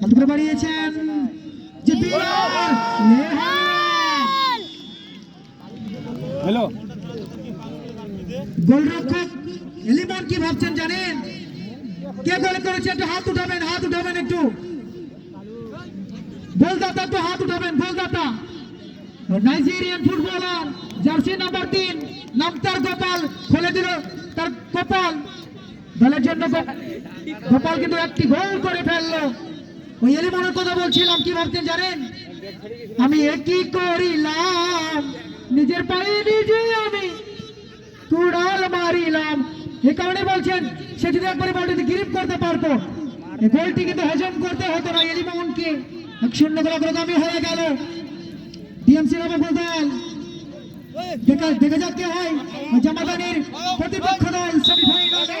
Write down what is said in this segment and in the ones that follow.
হাত বাড়িয়েছেন যে হ্যালো। গোলরক্ষক এলিমন কি ভাবছেন জানেন? কে গোল করেছে? একটু হাত উঠাবেন হাত উঠাবেন একটু। গোলদাতা একটু হাত উঠাবেন গোলদাতা। নাইজেরিয়ান ফুটবলার জার্সি নাম্বার তিন নাম তার গোপাল খুলে দিল তার গোপাল। দলের জন্য গোপাল কিন্তু একটি গোল করে ফেলল। ওই এলিমনের কথা বলছিলাম, কি ভাবছেন জানেন? আমি একই করিলাম, নিজের পায়ে নিজে আমি কুড়াল মারিলাম। এ কারণে বলছেন, সে যদি একবারে বলটিতে গ্রিপ করতে পারতো গোলটি কিন্তু হজম করতে হতো না এলিমোহনকে এক শূন্য গোল অগ্রগামী হয়ে গেল। ডিএমসি নবপুর দল। দেখা দেখা যাক কে হয়। জামাদানির প্রতিপক্ষ দল সেমিফাইনালে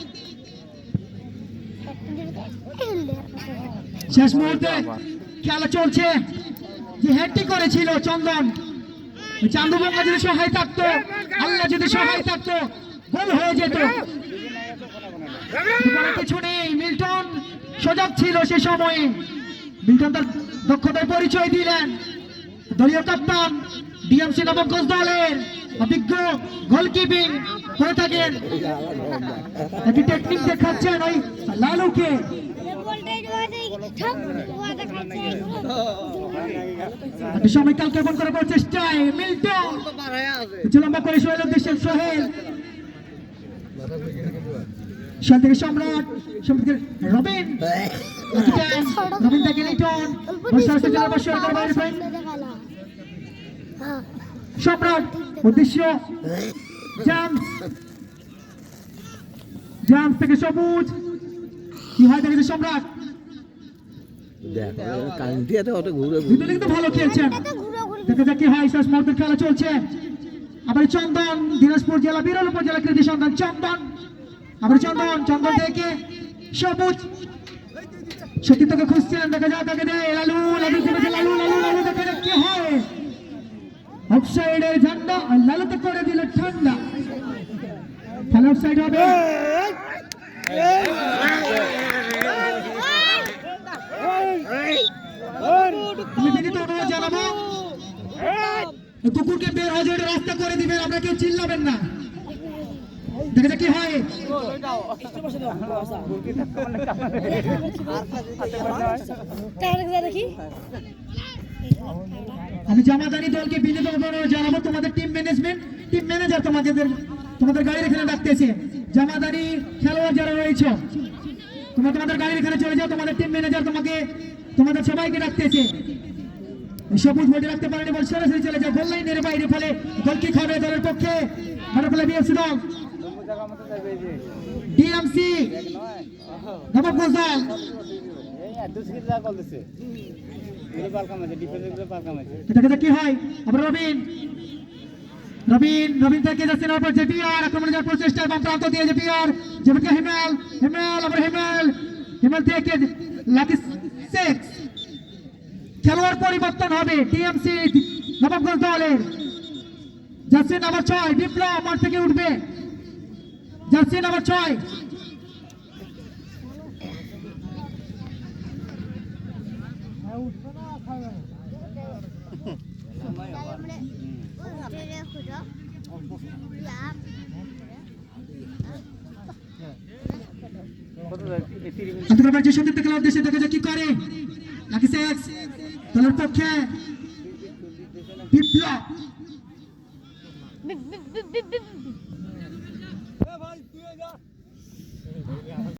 শেষ মুহূর্তে খেলা চলছে। যে হেডটি করেছিল চন্দন চান্দু পঙ্কা যদি সহায় থাকতো আল্লাহ যদি সহায় থাকতো, গোল হয়ে যেত। কিছু নেই, মিল্টন সজাগ ছিল সে সময়ে। মিল্টন তার দক্ষতার পরিচয় দিলেন। দলীয় কাপ্তান, ডিএমসি নবগঞ্জ দলের অভিজ্ঞ গোলকিপিং করে থাকেন। একটি টেকনিক দেখাচ্ছেন ওই লালুকে। সময় কাল কেমন করে করার চেষ্টায় মিল্টন। লম্বা করে সোহেল। উদ্দেশ্যে সম্রাট সম্রাট রবিন। রবিন থেকে লিটন। সম্রাট, উদ্দেশ্য। জাম থেকে সবুজ! কি হয় দেখেছে সম্রাট? দেখো কান্ট্রিয়াতে অত ঘুরে ঘুরে দুজনে কিন্তু ভালো খেলছেন দেখা যাক কি হয় শেষ মুহূর্তের খেলা চলছে। আবার চন্দন দিনাজপুর জেলা বিরল উপজেলা কৃতি সন্তান চন্দন। আবার চন্দন চন্দন থেকে সবুজ। সত্যি তোকে খুঁজছেন দেখা যাক তাকে দে। লালু লালু লালু লালু লালু দেখা যাক কি হয়? অফসাইডের ঝান্ডা লালুতে করে দিল অফসাইড হবে। কুকুরকে বের হয়ে রাস্তা করে দিবেন কেউ চিল্লাবেন না। দেখা কি হয়। আমি জামাদানি দলকে বিনীত জানাব, তোমাদের টিম ম্যানেজমেন্ট টিম ম্যানেজার তোমাদের তোমাদের গাড়ির এখানে ডাকতেছে। জামাদারি খেলোয়াড় যারা রয়েছে তোমরা তোমাদের গাড়ির এখানে চলে যাও তোমাদের টিম ম্যানেজার তোমাকে তোমাদের সবাইকে ডাকতেছে। সবুজ বডি রাখতে পারেনি বল সরাসরি চলে যাও। গোল লাইনের বাইরে ফলে গোল কি খাবে দলের পক্ষে। মারা ফেলে বিএফসি দল। ডিএমসি দেখা যাক কি হয়? আবার রবিন। রবিন রবিন থেকে যাচ্ছে না পর জেপিআর আক্রমণ যাওয়ার প্রচেষ্টা এবং প্রান্ত দিয়ে জেপিআর যেমন হিমেল হিমেল, আবার হিমেল হিমেল থেকে লাকি সিক্স খেলোয়াড় পরিবর্তন হবে টিএমসি নবাবগঞ্জ দলের। জার্সি নাম্বার ছয়, বিপ্লব, মাঠ থেকে উঠবে। জার্সি নাম্বার ছয়। আন্তর্জাতিক যে সতীর্থ খেলার উদ্দেশ্যে দেখা যাক কি করে লাকি সিক্স দলের পক্ষে বিপ্লব